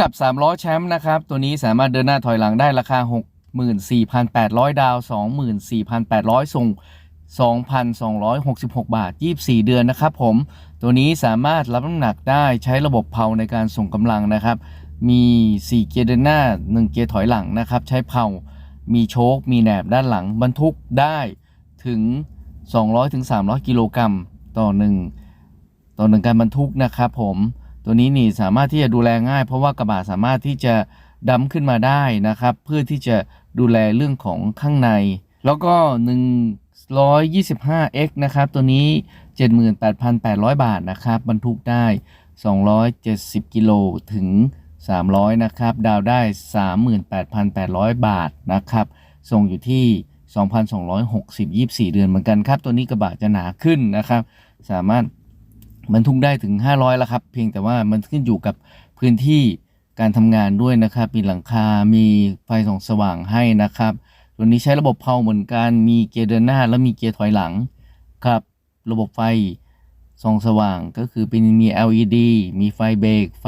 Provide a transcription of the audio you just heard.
กับ 3 ล้อแชมป์นะครับ ตัวนี้สามารถเดินหน้าถอยหลังได้ราคา 64,800 ดาว 24,800 ส่ง 2,266 บาท 24 เดือนนะครับผม ตัวนี้สามารถรับน้ำหนักได้ใช้ระบบเพลาในการส่งกำลังนะครับ มี 4 เกียร์เดินหน้า 1 เกียร์ถอยหลังนะครับ ใช้เพลามีโชค มีแหนบด้านหลังบรรทุกได้ถึง 200ถึง300 กิโลกรัมต่อหนึ่งต่อหนึ่งการบรรทุกนะครับผม ตัวนี้นี่สามารถที่จะดูแลง่าย เพราะว่ากระบะสามารถที่จะดำขึ้นมาได้นะครับ เพื่อที่จะดูแลเรื่องของข้างใน แล้วก็ 125x นะครับ ตัวนี้ 78,800 บาทนะครับบรรทุกได้ 270 กิโลถึง 300 นะครับ ดาวได้ 38,800 บาทนะครับ ส่งอยู่ที่ 2,260 24 เดือนเหมือนกันครับ ตัวนี้กระบะจะหนาขึ้นนะครับ สามารถ บรรทุกได้ถึง 500แล้วครับ เพียงแต่ว่ามันขึ้นอยู่กับพื้นที่การทำงานด้วยนะครับ มีหลังคา มีไฟส่องสว่างให้นะครับ ตัวนี้ใช้ระบบเพลาเหมือนกัน มีเกียร์เดินหน้า และมีเกียร์ถอยหลังครับ ระบบไฟส่องสว่างก็คือเป็นมี LED มีไฟเบรกไฟ